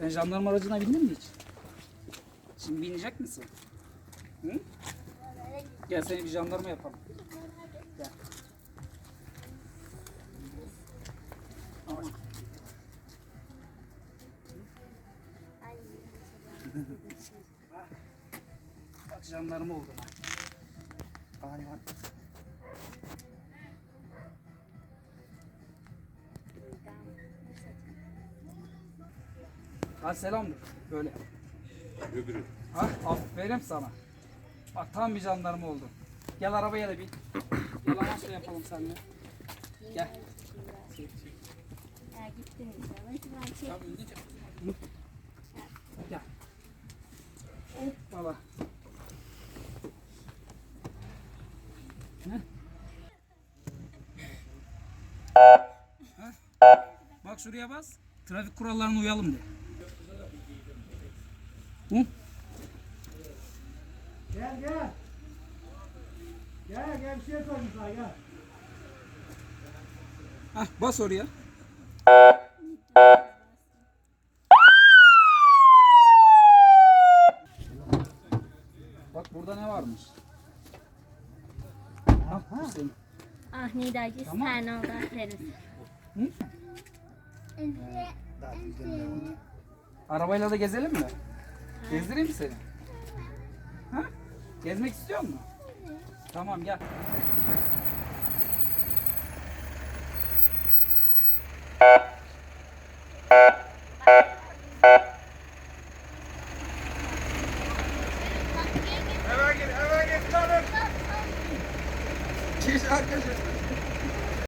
Sen jandarma aracına bindin mi hiç? Şimdi binecek misin? Hı? Gel seni bir jandarma yapalım. Gel. Bak jandarma oldum. Ay Ha selamdır. Böyle. Öbürü. Ha aferin sana. Bak tam bir jandarma oldun. Gel arabaya da bin. Gel anons da yapalım seninle. Gel. Ya gittim inşallah. Hiç ben şey Tamam ineceğim. Hı. Gel. Hoppala. Ne? Ha? Bak şuraya bas. Trafik kurallarına uyalım de. Hı? Gel gel. Gel gel bir şey sana gel. Hah bas oraya. Bak burada ne varmış? Bak bu senin. Ah Nidacı Tamam. sen oldu aferin. Hı? Arabayla da gezelim mi? Gezdireyim mi seni? Ha? Gezmek istiyor musun? Tamam gel. Eve git, eve git, tanır. Çiş arkadaşlar.